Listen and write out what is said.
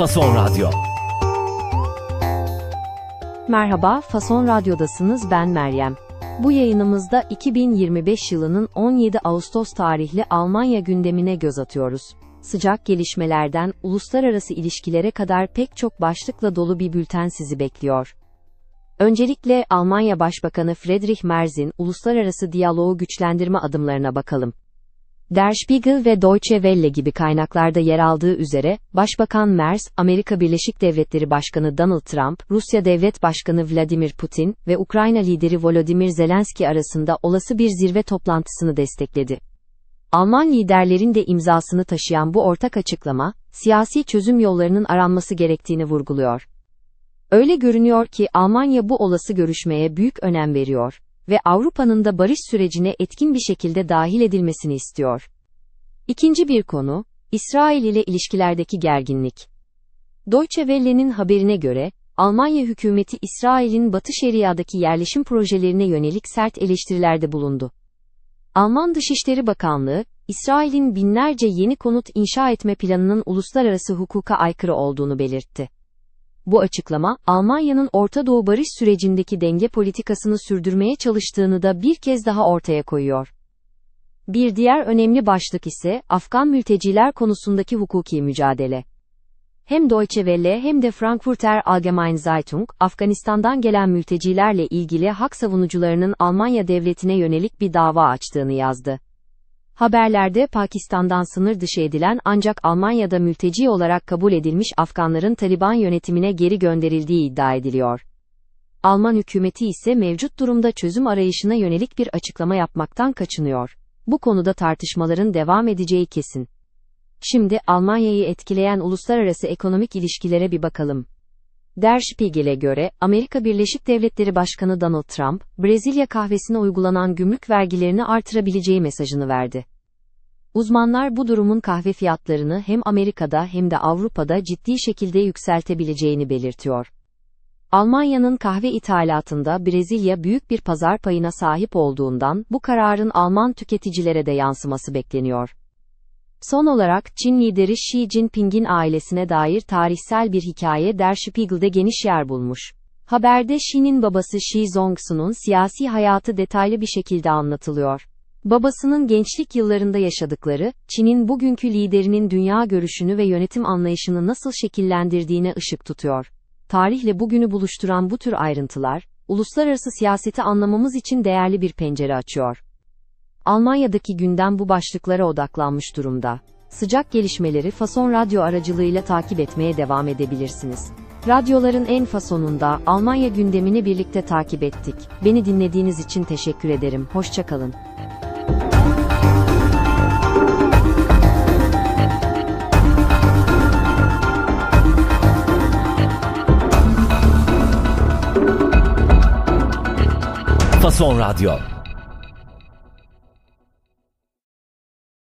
Fason Radyo. Merhaba, Fason Radyo'dasınız ben Meryem. Bu yayınımızda 2025 yılının 17 Ağustos tarihli Almanya gündemine göz atıyoruz. Sıcak gelişmelerden uluslararası ilişkilere kadar pek çok başlıkla dolu bir bülten sizi bekliyor. Öncelikle Almanya Başbakanı Friedrich Merz'in uluslararası diyaloğu güçlendirme adımlarına bakalım. Der Spiegel ve Deutsche Welle gibi kaynaklarda yer aldığı üzere, Başbakan Merz, Amerika Birleşik Devletleri Başkanı Donald Trump, Rusya Devlet Başkanı Vladimir Putin ve Ukrayna lideri Volodymyr Zelenski arasında olası bir zirve toplantısını destekledi. Alman liderlerin de imzasını taşıyan bu ortak açıklama, siyasi çözüm yollarının aranması gerektiğini vurguluyor. Öyle görünüyor ki Almanya bu olası görüşmeye büyük önem veriyor ve Avrupa'nın da barış sürecine etkin bir şekilde dahil edilmesini istiyor. İkinci bir konu, İsrail ile ilişkilerdeki gerginlik. Deutsche Welle'nin haberine göre, Almanya hükümeti İsrail'in Batı Şeria'daki yerleşim projelerine yönelik sert eleştirilerde bulundu. Alman Dışişleri Bakanlığı, İsrail'in binlerce yeni konut inşa etme planının uluslararası hukuka aykırı olduğunu belirtti. Bu açıklama, Almanya'nın Orta Doğu barış sürecindeki denge politikasını sürdürmeye çalıştığını da bir kez daha ortaya koyuyor. Bir diğer önemli başlık ise Afgan mülteciler konusundaki hukuki mücadele. Hem Deutsche Welle hem de Frankfurter Allgemeine Zeitung, Afganistan'dan gelen mültecilerle ilgili hak savunucularının Almanya devletine yönelik bir dava açtığını yazdı. Haberlerde Pakistan'dan sınır dışı edilen ancak Almanya'da mülteci olarak kabul edilmiş Afganların Taliban yönetimine geri gönderildiği iddia ediliyor. Alman hükümeti ise mevcut durumda çözüm arayışına yönelik bir açıklama yapmaktan kaçınıyor. Bu konuda tartışmaların devam edeceği kesin. Şimdi Almanya'yı etkileyen uluslararası ekonomik ilişkilere bir bakalım. Der Spiegel'e göre, Amerika Birleşik Devletleri Başkanı Donald Trump, Brezilya kahvesine uygulanan gümrük vergilerini artırabileceği mesajını verdi. Uzmanlar bu durumun kahve fiyatlarını hem Amerika'da hem de Avrupa'da ciddi şekilde yükseltebileceğini belirtiyor. Almanya'nın kahve ithalatında Brezilya büyük bir pazar payına sahip olduğundan bu kararın Alman tüketicilere de yansıması bekleniyor. Son olarak Çin lideri Xi Jinping'in ailesine dair tarihsel bir hikaye Der Spiegel'de geniş yer bulmuş. Haberde Xi'nin babası Xi Zongsun'un siyasi hayatı detaylı bir şekilde anlatılıyor. Babasının gençlik yıllarında yaşadıkları, Çin'in bugünkü liderinin dünya görüşünü ve yönetim anlayışını nasıl şekillendirdiğine ışık tutuyor. Tarihle bugünü buluşturan bu tür ayrıntılar, uluslararası siyaseti anlamamız için değerli bir pencere açıyor. Almanya'daki gündem bu başlıklara odaklanmış durumda. Sıcak gelişmeleri Fason Radyo aracılığıyla takip etmeye devam edebilirsiniz. Radyoların en fasonunda Almanya gündemini birlikte takip ettik. Beni dinlediğiniz için teşekkür ederim. Hoşçakalın. Fason Radyo.